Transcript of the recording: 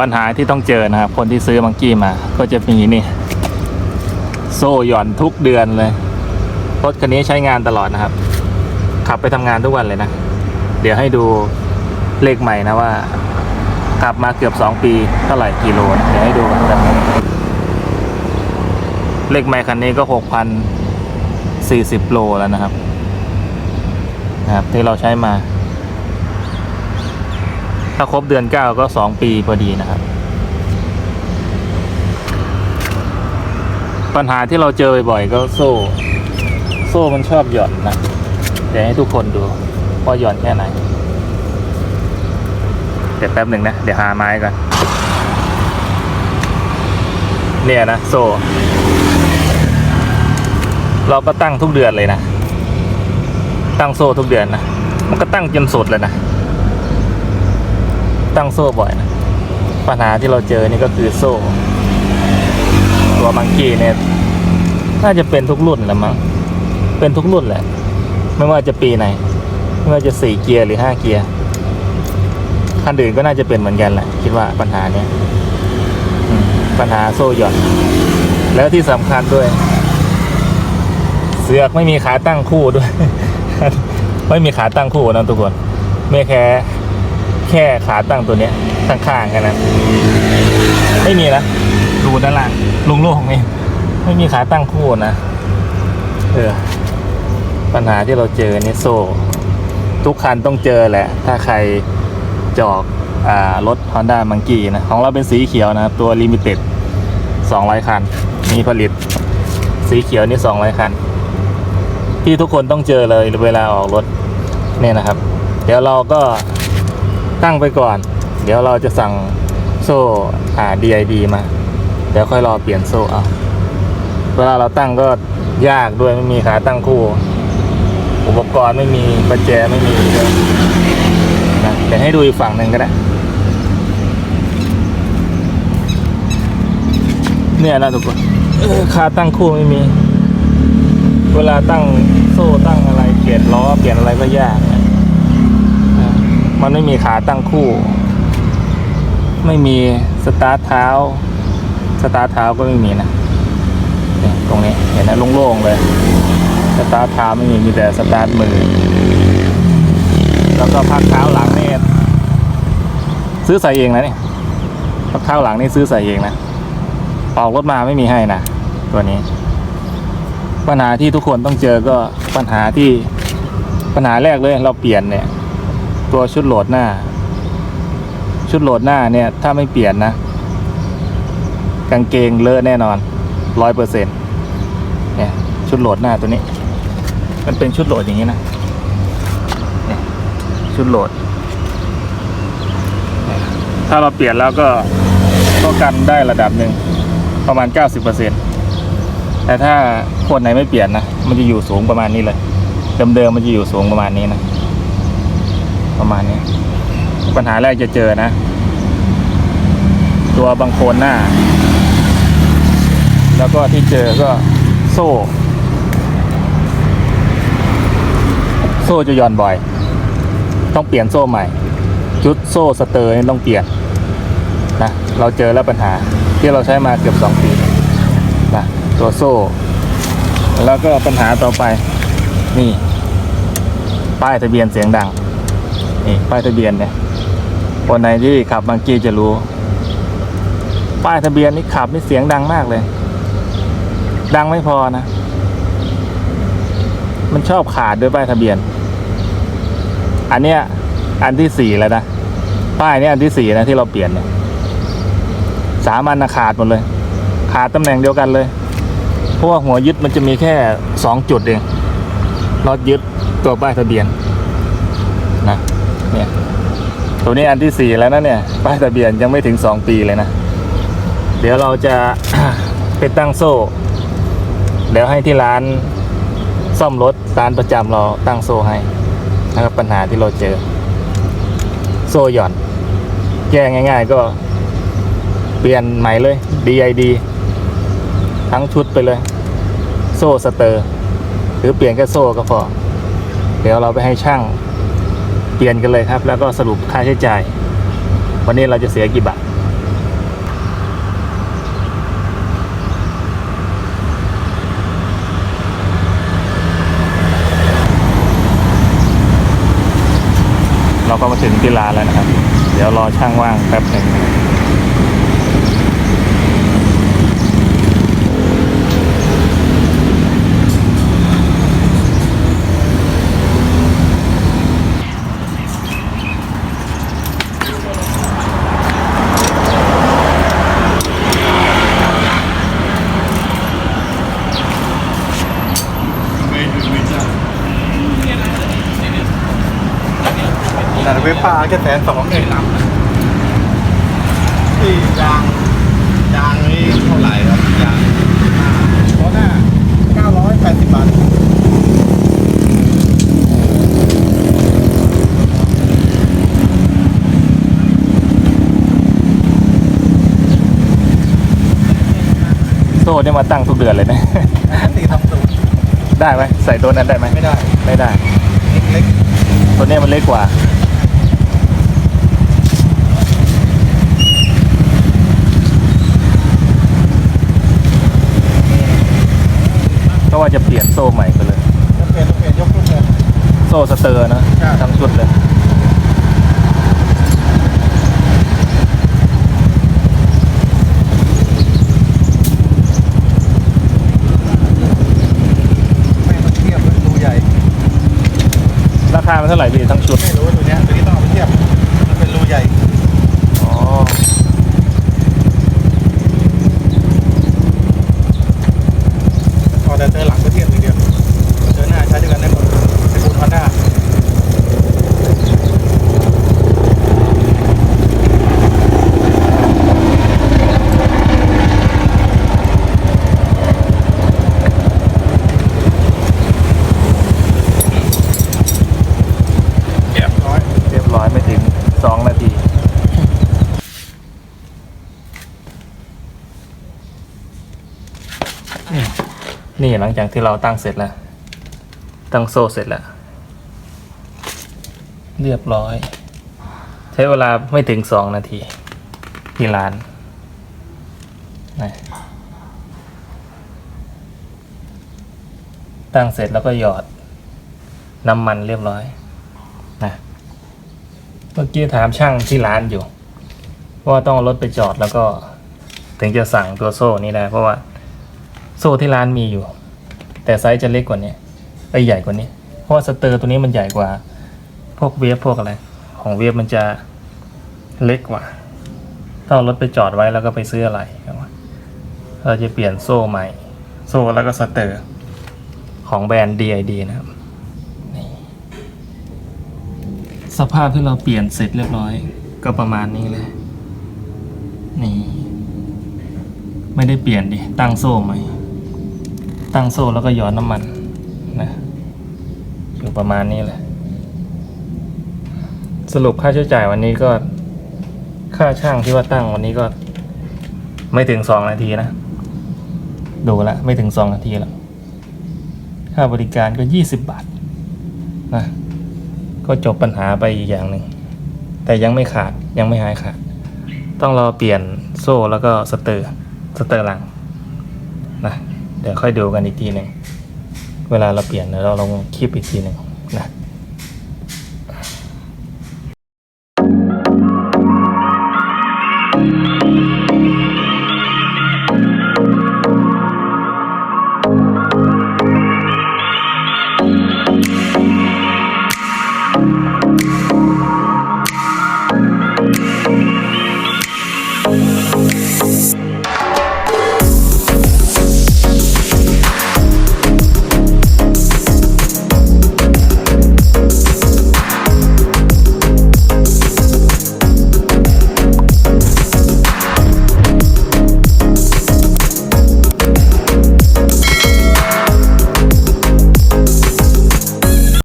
ปัญหาที่ต้องเจอนะครับ คนที่ซื้อมังกี้มา ก็จะมีนี่ โซ่หย่อนทุกเดือนเลยรถคันนี้ใช้งานตลอดนะครับ ขับไปทำงานทุกวันเลยนะ เดี๋ยวให้ดูเลขใหม่นะว่า ขับมาเกือบ 2 ปีเท่าไหร่กิโลนะเดี๋ยวให้ดูกันแบบนี้เลขใหม่คันนี้ก็ 6,040 โลแล้วนะครับนะครับ ที่เราใช้มา ถ้าครบเดือน9ก็2ปีพอดีนะครับ ปัญหาที่เราเจอบ่อยๆก็โซ่ โซ่มันชอบหย่อนนะเดี๋ยวให้ทุกคนดูว่าหย่อนแค่ไหน เดี๋ยวแป๊บหนึ่งนะ เดี๋ยวหาไม้ก่อน เนี่ยนะ โซ่ เราก็ตั้งทุกเดือนเลยนะ ตั้งโซ่ทุกเดือนนะ มันก็ตั้งจนสุดเลยนะ ตั้งโซ่บ่อยนะ ปัญหาที่เราเจอนี่ก็คือโซ่ ตัวมังกี้เนี่ยน่าจะเป็นทุกรุ่นแหละมั้งเป็นทุกรุ่นแหละ ไม่ว่าจะปีไหน ไม่ว่าจะสี่เกียร์หรือห้าเกียร์คันอื่นก็น่าจะเป็นเหมือนกันแหละ คิดว่าปัญหาเนี้ยปัญหาโซ่หย่อน แล้วที่สำคัญด้วย เสือกไม่มีขาตั้งคู่ด้วย ไม่มีขาตั้งคู่นะทุกคน ไม่แค่ แค่ขาตั้งตัวเนี้ยข้างๆกันนะ ไม่มีนะดูด้านล่างลุงโล่งนี่ไม่มีขาตั้งคู่นะ เออ ปัญหาที่เราเจอเนี่โซ่ ทุกคันต้องเจอแหละ ถ้าใครจอกอ่ารถ Honda m o n k e y นะ ของเราเป็นสีเขียวนะครับ ตัว Limited 200 คัน มีผลิต สีเขียวนี่ 200 คัน ที่ทุกคนต้องเจอเลยเวลาออกรถเนี่ยนะครับ เดี๋ยวเราก็ ตั้งไปก่อน เดี๋ยวเราจะสั่งโซ่อ่า DID มา เดี๋ยวค่อยรอเปลี่ยนโซ่เอา เวลาเราตั้งก็ยากด้วยไม่มีขาตั้งคู่ อุปกรณ์ไม่มีประแจไม่มีด้วยนะเดี๋ยวให้ดูอีกฝั่งหนึ่งก็ได้ เนี่ยนะทุกคนเออขาตั้งคู่ไม่มี เวลาตั้งโซ่ตั้งอะไรเปลี่ยนล้อเปลี่ยนอะไรก็ยาก มันไม่มีขาตั้งคู่ ไม่มีสตาร์ทเท้า สตาร์ทเท้าก็ไม่มีนะตรงนี้เห็นนะโล่งๆเลยสตาร์ทเท้าไม่มีมีแต่สตาร์ทมือ แล้วก็พักเท้าหลังนี่ซื้อใส่เองนะนี่พักเท้าหลังนี่ซื้อใส่เองนะออกรถมาไม่มีให้นะตัวนี้ ปัญหาที่ทุกคนต้องเจอก็ปัญหาที่ปัญหาแรกเลยเราเปลี่ยนเนี่ย ตัวชุดโหลดหน้า ชุดโหลดหน้าเนี่ยถ้าไม่เปลี่ยนนะ กางเกงเลอะแน่นอนร้อยเปอร์เซ็นต์เนี่ยชุดโหลดหน้าตัวนี้ มันเป็นชุดโหลดอย่างนี้นะเนี่ยชุดโหลด ถ้าเราเปลี่ยนแล้วก็ก็กันได้ระดับหนึ่งประมาณ 90%แต่ถ้าคนไหนไม่เปลี่ยนนะ มันจะอยู่สูงประมาณนี้เลย เดิมๆมันจะอยู่สูงประมาณนี้นะ ประมาณนี้ ปัญหาแรกจะเจอนะ ตัวบังโคลนหน้า แล้วก็ที่เจอก็โซ่ โซ่จะหย่อนบ่อย ต้องเปลี่ยนโซ่ใหม่ ชุดโซ่สเตอร์นี่ต้องเปลี่ยนนะเราเจอแล้วปัญหาที่เราใช้มาเกือบสองปีนะตัวโซ่ แล้วก็ปัญหาต่อไปนี่ ป้ายทะเบียนเสียงดัง นี่ป้ายทะเบียนเนี่ยคนไหนที่ขับบางกีจะรู้ ป้ายทะเบียนนี่ขับนี่เสียงดังมากเลย ดังไม่พอนะ มันชอบขาดด้วยป้ายทะเบียน อันเนี้ยอันที่สี่แล้วนะป้ายเนี้ยอันที่สี่นะที่เราเปลี่ยนเนี่ยสามอันนะขาดหมดเลย ขาดตำแหน่งเดียวกันเลยเพราะว่าหัวยึดมันจะมีแค่สองจุดเองน็อตยึดตัวป้ายทะเบียนนะ เนี่ยตัวนี้อันที่สี่แล้วนะเนี่ยป้ายทะเบียนยังไม่ถึงสองปีเลยนะ เดี๋ยวเราจะ ไปตั้งโซ่ เดี๋ยวให้ที่ร้านซ่อมรถร้านประจำเราตั้งโซ่ให้นะครับปัญหาที่เราเจอ โซ่หย่อน แก้ง่าย ๆ ก็เปลี่ยนใหม่เลย DID ทั้งชุดไปเลย โซ่สเตอร์ หรือเปลี่ยนแค่โซ่ก็พอ เดี๋ยวเราไปให้ช่าง เปลี่ยนกันเลยครับ แล้วก็สรุปค่าใช้จ่าย วันนี้เราจะเสียกี่บาทเราก็มาถึงที่ร้านแล้วนะครับ เดี๋ยวรอช่างว่างแป๊บหนึ่ง แต่เวฟปลาแค่แสนสองเองที่ยางยางนี้เท่าไหร่ครับยางเพราะหน้าเก้าร้อยแปดสิบบาท โซ่เนี่ยมาตั้งทุกเดือนเลยนะ สี่ทำสูตรได้ไหมใส่ตัวนั้นได้ไหมไม่ได้ ไม่ได้ เล็กตัวเนี้ยมันเล็กกว่าก็ว่าจะเปลี่ยนโซ่ใหม่ไปเลย ๆจะเปลี่ยนจะเปลี่ยนยกขึ้นเลย โซ่สเตอร์นะใช่ทั้งชุดเลยไม่มาเทียบเลยดูใหญ่ราคามันเท่าไหร่พี่ทั้งชุดไม่รู้ตัวเนี้ยตัวนี้ต้องเอาไปเทียบ มันเป็นรูใหญ่ อ๋อ พอแต่เจอหลังก็เทียบอย่างเดียวเจอหน้าใช้ด้วยกันได้หมดเป็นบูทฮอนด้า เรียบร้อย เรียบร้อยไม่ถึงสองนาที นี่ นี่หลังจากที่เราตั้งเสร็จแล้ว ตั้งโซ่เสร็จแล้ว เรียบร้อย ใช้เวลาไม่ถึงสองนาที ที่ร้านนะตั้งเสร็จแล้วก็หยอดน้ำมันเรียบร้อยนะเมื่อกี้ถามช่างที่ร้านอยู่ว่าต้องรถไปจอดแล้วก็ ถึงจะสั่งตัวโซ่นี้ได้เพราะว่า ซ่ที่ร้านมีอยู่ แต่ไซส์จะเล็กกว่านี้ไอใหญ่กว่านี้ เพราะว่าสเตอร์ตัวนี้มันใหญ่กว่า พวกเวฟพวกอะไร ของเวฟมันจะเล็กกว่าต้องเอารถไปจอดไว้แล้วก็ไปซื้ออะไรเราจะเปลี่ยนโซ่ใหม่ โซ่แล้วก็สเตอร์ของแบรนด์ DID นะครับสภาพที่เราเปลี่ยนเสร็จเรียบร้อย ก็ประมาณนี้เลย นี่ ไม่ได้เปลี่ยนดิ ตั้งโซ่ใหม่ ตั้งโซ่แล้วก็หยอดน้ำมันนะอยู่ประมาณนี้แหละ สรุปค่าใช้จ่ายวันนี้ก็ ค่าช่างที่ว่าตั้งวันนี้ก็ ไม่ถึงสองนาทีนะ ดูลวไม่ถึงสองนาทีแล้ว ค่าบริการก็ยี่สิบบาทนะก็จบปัญหาไปอีกอย่างหนึ่ง แต่ยังไม่ขาดยังไม่หายขาด ต้องรอเปลี่ยนโซ่แล้วก็สเตอร์สเตอร์หลังนะ เดี๋ยวค่อยดูกันอีกทีหนึ่งเวลาเราเปลี่ยนเราลองคลิปอีกทีหนึ่งนะ